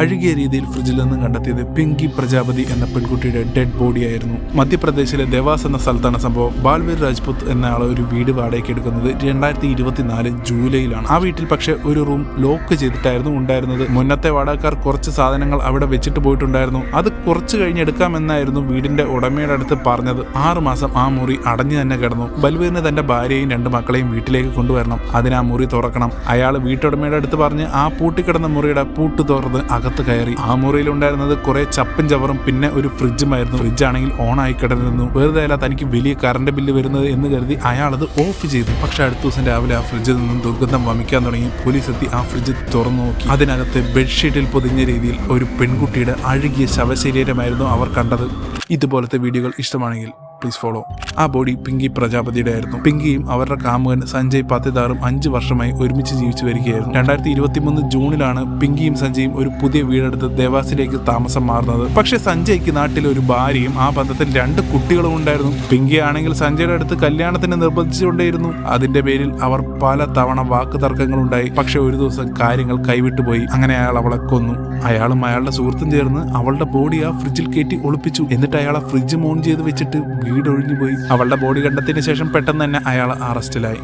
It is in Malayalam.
അഴുകിയ രീതിയിൽ ഫ്രിഡ്ജിൽ നിന്ന് കണ്ടെത്തിയത് പിങ്കി പ്രജാപതി എന്ന പെൺകുട്ടിയുടെ ഡെഡ് ബോഡിയായിരുന്നു. മധ്യപ്രദേശിലെ ദേവാസ് എന്ന സ്ഥലത്താണ് സംഭവം. ബാൽവീർ രാജ്പുത് എന്ന ആൾ ഒരു വീട് വാടകയ്ക്ക് എടുക്കുന്നത് രണ്ടായിരത്തി ഇരുപത്തിനാല് ജൂലൈയിലാണ്. ആ വീട്ടിൽ പക്ഷേ ഒരു റൂം ലോക്ക് ചെയ്തിട്ടായിരുന്നു ഉണ്ടായിരുന്നത്. മുന്നത്തെ വാടകക്കാർ കുറച്ച് സാധനങ്ങൾ അവിടെ വെച്ചിട്ട് പോയിട്ടുണ്ടായിരുന്നു. അത് കുറച്ച് കഴിഞ്ഞ് എടുക്കാമെന്നായിരുന്നു വീടിന്റെ ഉടമയുടെ അടുത്ത് പറഞ്ഞത്. ആറുമാസം ആ മുറി അടഞ്ഞു തന്നെ കിടന്നു. ബൽവീറിന് തന്റെ ഭാര്യയും രണ്ട് മക്കളെയും വീട്ടിലേക്ക് കൊണ്ടുവരണം. അതിന് ആ മുറി തുറക്കണം. അയാൾ വീട്ടുടമയുടെ അടുത്ത് പറഞ്ഞ് ആ പൂട്ടിക്കിടന്ന മുറിയുടെ പൂട്ട് തുറന്ന് അകത്ത് കയറി. ആ മുറിയിൽ ഉണ്ടായിരുന്നത് കുറെ ചപ്പും ചവറും പിന്നെ ഒരു ഫ്രിഡ്ജുമായിരുന്നു. ഫ്രിഡ്ജ് ആണെങ്കിൽ ഓൺ ആയി കിടന്നിരുന്നു. വെറുതെ അല്ല തനിക്ക് വലിയ കറണ്ട് ബില്ല് വരുന്നത് എന്ന് കരുതി അയാൾ അത് ഓഫ് ചെയ്തു. പക്ഷെ അടുത്ത ദിവസം രാവിലെ ആ ഫ്രിഡ്ജിൽ നിന്നും ദുർഗന്ധം വമിക്കാൻ തുടങ്ങി. പോലീസ് എത്തി ആ ഫ്രിഡ്ജ് തുറന്നു നോക്കി അതിനകത്ത് ബെഡ്ഷീറ്റിൽ പൊതിഞ്ഞ രീതിയിൽ ഒരു പെൺകുട്ടിയുടെ അഴുകിയ ശവശരീരമായിരുന്നു അവർ കണ്ടത്. ഇതുപോലത്തെ വീഡിയോകൾ ഇഷ്ടമാണെങ്കിൽ പ്ലീസ് ഫോളോ. ആ ബോഡി പിങ്കി പ്രജാപതിയുടെ ആയിരുന്നു പിങ്കിയും അവരുടെ കാമുകൻ സഞ്ജയ് പത്തിദാറും അഞ്ചു വർഷമായി ഒരുമിച്ച് ജീവിച്ചു വരികയായിരുന്നു. രണ്ടായിരത്തി ഇരുപത്തിമൂന്ന് ജൂണിലാണ് പിങ്കിയും സഞ്ജയും ഒരു പുതിയ വീടെടുത്ത് ദേവാസിലേക്ക് താമസം മാറുന്നത്. പക്ഷെ സഞ്ജയ്ക്ക് നാട്ടിൽ ഒരു ഭാര്യയും ആ ബന്ധത്തിൽ രണ്ട് കുട്ടികളും ഉണ്ടായിരുന്നു. പിങ്കി ആണെങ്കിൽ സഞ്ജയുടെ അടുത്ത് കല്യാണത്തിന് നിർബന്ധിച്ചുകൊണ്ടേയിരുന്നു. അതിന്റെ പേരിൽ അവർ പല തവണ വാക്ക് തർക്കങ്ങളുണ്ടായി പക്ഷെ ഒരു ദിവസം കാര്യങ്ങൾ കൈവിട്ടുപോയി. അങ്ങനെ അയാൾ അവളെ കൊന്നു. അയാളും അയാളുടെ സുഹൃത്തും ചേർന്ന് അവളുടെ ബോഡി ആ ഫ്രിഡ്ജിൽ കയറ്റി ഒളിപ്പിച്ചു. എന്നിട്ട് അയാളെ ഫ്രിഡ്ജ് മോൺ ചെയ്ത് വെച്ചിട്ട് വീട് ഒഴിഞ്ഞു പോയി അവളുടെ ബോഡി കണ്ടതിന് ശേഷം പെട്ടെന്ന് തന്നെ അയാൾ അറസ്റ്റിലായി